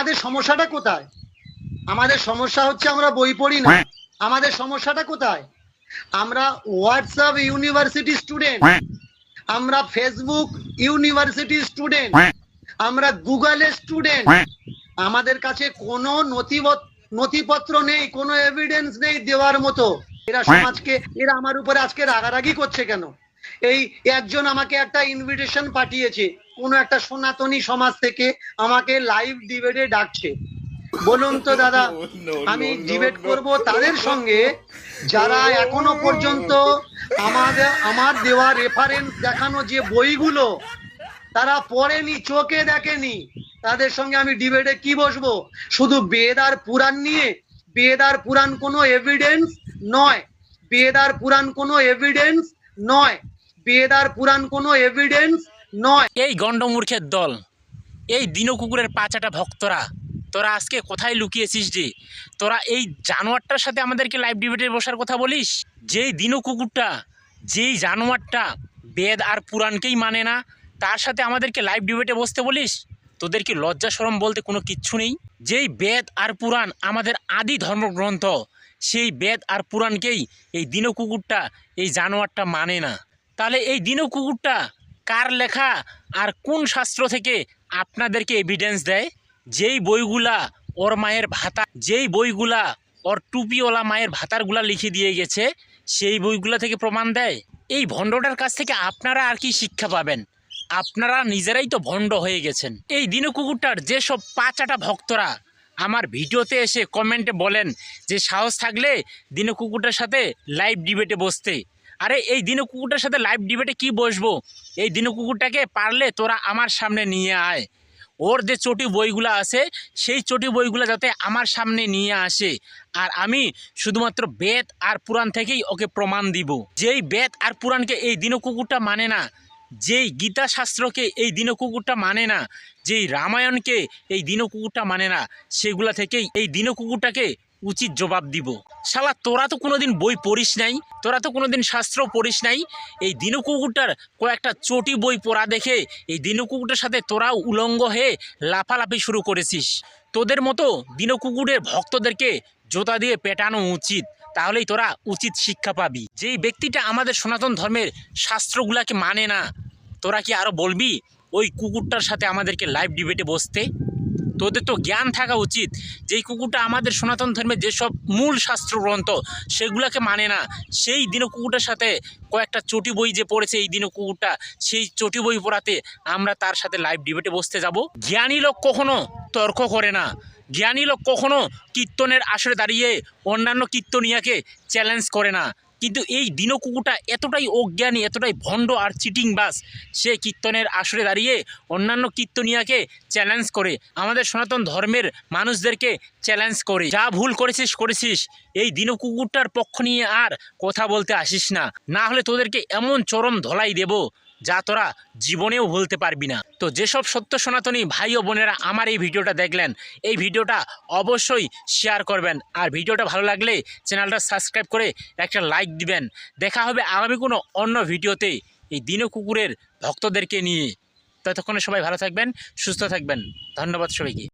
আমাদের সমস্যাটা কোথায়? আমাদের সমস্যা হচ্ছে আমরা বই পড়ি না। আমাদের সমস্যাটা কোথায়? আমরা হোয়াটসঅ্যাপ ইউনিভার্সিটি স্টুডেন্ট আমরা ফেসবুক ইউনিভার্সিটি স্টুডেন্ট আমরা গুগলের স্টুডেন্ট আমাদের কাছে কোনো নথিপত্র নেই কোনো এভিডেন্স নেই দেওয়ার মতো। এরা সমাজকে এরা আমার উপরে আজকে রাগারাগি করছে কেন? এই একজন আমাকে একটা ইনভিটেশন পাঠিয়েছে কোনো একটা সনাতনী সমাজ থেকে আমাকে লাইভ ডিবেটে ডাকছে। বলুন তো দাদা আমি ডিবেট করব তাদের সঙ্গে যারা এখনও পর্যন্ত আমাদের আমার দেওয়া রেফারেন্স দেখানো যে বইগুলো তারা পড়েনি চোখে দেখেনি তাদের সঙ্গে আমি ডিবেটে কি বসবো? শুধু বেদ আর পুরাণ নিয়ে বেদ আর পুরাণ কোনো এভিডেন্স নয় বেদ আর পুরাণ কোনো এভিডেন্স নয়। বেদ আর পুরাণ কোনো এভিডেন্স নয়। এই গণ্ডমূর্খের দল, এই দিনকুকুরের পাচাটা ভক্তরা, তোরা আজকে কোথায় লুকিয়েছিস যে? তোরা এই জানোয়ারটার সাথে আমাদেরকে লাইভ ডিবেটে বসার কথা বলিস? যেই দিনকুকুরটা, যেই জানোয়ারটা বেদ আর পুরাণকেই মানে না, তার সাথে আমাদেরকে লাইভ ডিবেটে বসতে বলিস? তোদের কি লজ্জা সরম বলতে কোনো কিচ্ছু নেই? যেই বেদ আর পুরাণ আমাদের আদি ধর্মগ্রন্থ, সেই বেদ আর পুরাণকেই এই দিনকুকুরটা, এই জানোয়ারটা মানে না। তাহলে এই দিনকুকুরটা কার লেখা আর কোন শাস্ত্র থেকে আপনাদেরকে এভিডেন্স দেয়? যেই বইগুলা ওর মায়ের ভাতা, যেই বইগুলা ওর টুপিওয়ালা মায়ের ভাতারগুলা লিখে দিয়ে গেছে, সেই বইগুলা থেকে প্রমাণ দেয়? এই ভণ্ডটার কাছ থেকে আপনারা আর কি শিক্ষা পাবেন? আপনারা নিজেরাই তো ভণ্ড হয়ে গেছেন। এই দিনু কুকুরটার যেসব পাঁচাটা ভক্তরা আমার ভিডিওতে এসে কমেন্টে বলেন যে সাহস থাকলে দিনু কুকুরটার সাথে লাইভ ডিবেটে বসতে। আরে এই দিনু কুকুরটার সাথে লাইভ ডিবেটে কি বসবো? এই দিনু কুকুরটাকে পারলে তোরা আমার সামনে নিয়ে আয়। ওর যে চটি বইগুলো আছে, সেই চটি বইগুলো যাতে আমার সামনে নিয়ে আসে। আর আমি শুধুমাত্র বেদ আর পুরাণ থেকেই ওকে প্রমাণ দিব। যেই বেদ আর পুরাণকে এই দিনু কুকুরটা মানে না, যেই গীতা শাস্ত্রকে এই দিনু কুকুরটা মানে না, যেই রামায়ণকে এই দিনু কুকুরটা মানে না, সেগুলা থেকেই এই দিনু কুকুরটাকে উচিত জবাব দিব। শালা, তোরা তো কোনোদিন বই পড়িস নাই, তোরা তো কোনোদিন শাস্ত্র পড়িস নাই। এই দিনু কুকুরটার কয়েকটা চটি বই পড়া দেখে এই দিনু কুকুরটার সাথে তোরাও উলঙ্গ হয়ে লাফালাফি শুরু করেছিস। তোদের মতো দিনু কুকুরের ভক্তদেরকে জোতা দিয়ে পেটানো উচিত, তাহলেই তোরা উচিত শিক্ষা পাবি। যেই ব্যক্তিটা আমাদের সনাতন ধর্মের শাস্ত্রগুলাকে মানে না, তোরা কি আরও বলবি? ওই কুকুরটার সাথে আমাদেরকে লাইভ ডিবেটে বসতে? তোদের তো জ্ঞান থাকা উচিত। যেই কুকুরটা আমাদের সনাতন ধর্মের যেসব মূল শাস্ত্র গ্রন্থ সেগুলোকে মানে না। সেই দিনও কুকুরটার সাথে কয়েকটা চটি বই যে পড়েছে, এই দিনও কুকুরটা সেই চটি বই পড়াতে আমরা তার সাথে লাইভ ডিবেটে বসতে যাব। জ্ঞানী লোক কখনো তর্ক করে না। জ্ঞানী লোক কখনো কীর্তনের আসরে দাঁড়িয়ে অন্যান্য কীর্তনিয়াকে চ্যালেঞ্জ করে না। কিন্তু এই দিনকুকুটা এতটাই অজ্ঞানী, এতটাই ভণ্ড আর চিটিং বাস। সে কীর্তনের আসরে দাঁড়িয়ে অন্যান্য কীর্তনিয়াকে চ্যালেঞ্জ করে। আমাদের সনাতন ধর্মের মানুষদেরকে চ্যালেঞ্জ করে। যা ভুল করেছিস করেছিস। এই দিনকুকুরটার পক্ষ নিয়ে আর কথা বলতে আসিস না। না হলে তোদেরকে এমন চরম ধলাই দেব। যা তোরা জীবনেও ভুলতে পারবি না। তো যেসব সত্য সনাতনী ভাই ও বোনেরা আমার এই ভিডিওটা দেখলেন, এই ভিডিওটা অবশ্যই শেয়ার করবেন। আর ভিডিওটা ভালো লাগলে চ্যানেলটা সাবস্ক্রাইব করে একটা লাইক দিবেন। দেখা হবে আগামী কোনো অন্য ভিডিওতে এই দিন কুকুরের ভক্তদেরকে নিয়ে। ততক্ষণে সবাই ভালো থাকবেন, সুস্থ থাকবেন। ধন্যবাদ সবাইকে।